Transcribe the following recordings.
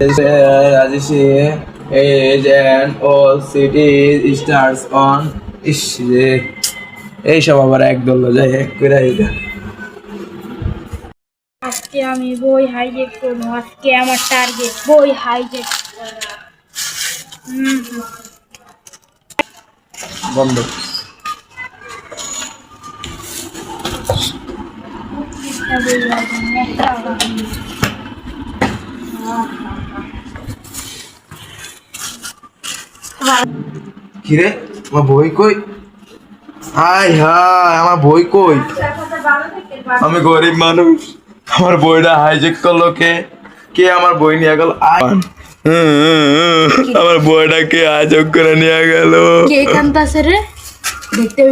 রাজেশে edge and all city stars on is. রে এইসব আবার এক দল যায় এক করে আজকে আমি বই হাইজেক করব আজকে আমার টার্গেট বই হাইজেক। বন্ধ। একটা বই কিরে, আমার বই কই? হাই হাই আমার বই কই? আমি গরিব মানুষ। আমার বইটা হাইজেক করল কে? কে আমার বই নিয়ে গেল। আমার বইটা কে হাইজেক করে নিয়ে গেল? কে কান্তাছে রে? দেখতে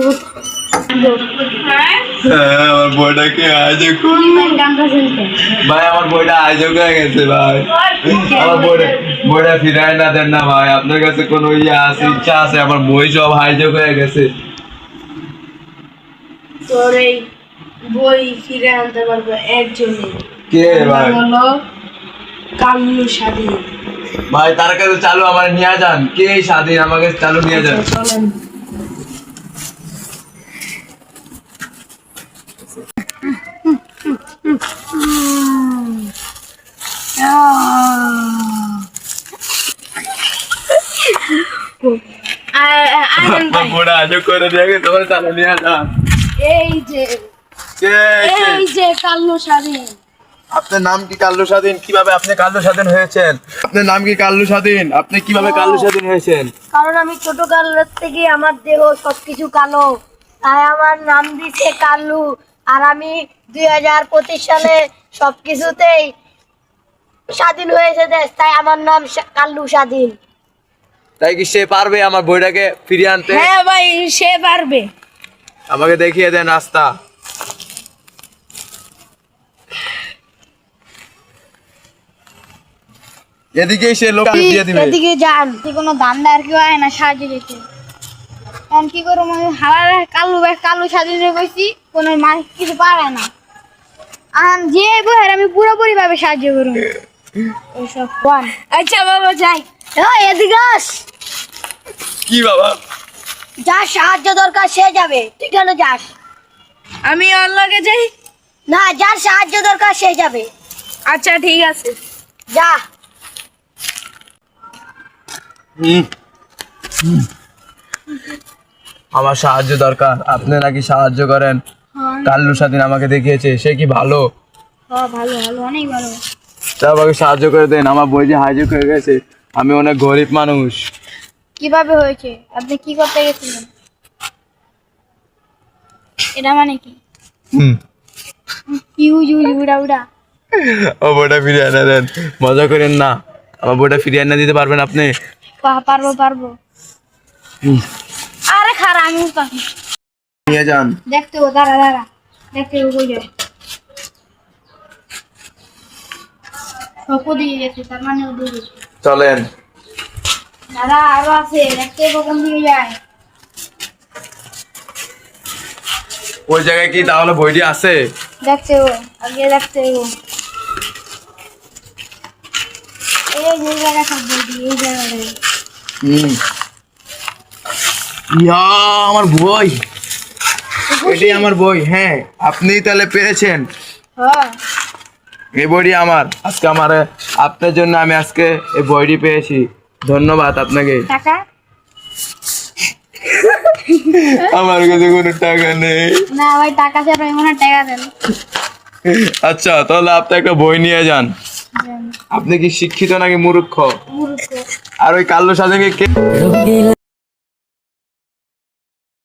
আমার বইটা কে? ভাই আমার বইটা হাইজেক হয়ে গেছে ভাই। আমার বইটা বইটা ফিরাই না দেন না ভাই। আপনার কাছে কোনো ইয়ে আছে ইচ্ছা আছে? আমার বই সব হাইজেক হয়ে গেছে। তোর এই বই ফিরে আনতে পারব একজনই কে ভাই? হলো কাল্লু স্বাধীন। ভাই তার কাছে চালু আমার নিয়ে যান। কে স্বাধীন? আমাকে চালু নিয়ে যান। চলেন আমার বইটা হাইজেক করে দিয়ে গেছে তোমার চালু নিয়ে যান এই যে কে এই যে কাল্লু স্বাধীন আপনার নাম কি কাল্লু স্বাধীন কীভাবে আপনি কাল্লু স্বাধীন হয়েছেন আপনার নাম কি কাল্লু স্বাধীন আপনি কীভাবে কাল্লু স্বাধীন হয়েছেন কারণ আমি ছোট কালের থেকে আমার দেহ সবকিছু কালো তাই আমার নাম দিছে কাল্লু আর আমি দুই হাজার পঁচিশ সালে সবকিছুতেই স্বাধীন হয়েছে দেশ তাই আমার নাম কাল্লু স্বাধীন। তাই কি সে পারবে আমার বইটাকে ফিরিয়ে আনতে? হ্যাঁ ভাই সে পারবে। আমাকে দেখিয়ে দেন রাস্তা। এদিকে সে লোক দিয়ে দিবে। এদিকে যান। কোনো ধান্দা আর কেউ আয় না সাহায্য যেতে এখন কি করব মানে হালার কালু ভাই কালু স্বাধীন কইছি কোনো মানুষ কিছু পারে না। আর যে বহের আমি পুরোপুরি ভাবে সাহায্য করুন ওইসব কোন আচ্ছা বাবা যাই। এদিকে আস। কি বাবা? যার সাহায্য দরকার সে যাবে। তুই কেন যাস? আমি ওর লগে যাই? না যার সাহায্য দরকার সে যাবে। আচ্ছা ঠিক আছে। যা। হুম। আমার সাহায্য দরকার। আপনি নাকি সাহায্য করেন? কাল্লু স্বাধীন আমাকে দেখিয়েছে সে কি ভালো? হ্যাঁ ভালো ভালো অনেক ভালো। তা আমাকে সাহায্য করে দেন আমার বই যে হাইজেক হয়ে গেছে আমি অনেক গরিব মানুষ। কীভাবে হয়েছে? আপনি কি করতে গেছিলেন? এটা মানে কি? হুম। ইউ ইউ উড়া উড়া। আমার বইটা ফিরিয়ে এনে দেন। মজা করেন না। আমার বইটা ফিরিয়ে এনে দিতে পারবেন আপনি? পারব পারব। হুম। আরে খারা আমি পাখি নিয়ে যান দেখতে গো দাঁড়া দাঁড়া দেখতে গো কই যাবে ওদিকে গেছে তার মানে ওদিকে চলেন দাদা আরও আছে দেখতে গো কোন দিকে যায় ওই জায়গায় কি তাহলে বইটি আছে দেখতে গো আগে দেখতে গো এই যে জায়গা থাকবে এই জায়গাটায় হুম ইয়া আমার বই। এটাই আমার বই হ্যাঁ। আপনি তাহলে পেরেছেন। হ্যাঁ। এই বইটি আমার। আজকে আমার আপনার জন্য আমি আজকে এই বইটি পেয়েছি। ধন্যবাদ আপনাকে। আমার কাছে কোনো টাকা নেই। না ভাই টাকা ছাড়া হয় টাকা দেন আচ্ছা তাহলে আপনি একটা বই নিয়ে যান। আপনি কি শিক্ষিত নাকি মূর্খ? মূর্খ। আর ওই কাল্লো সাজেকে কে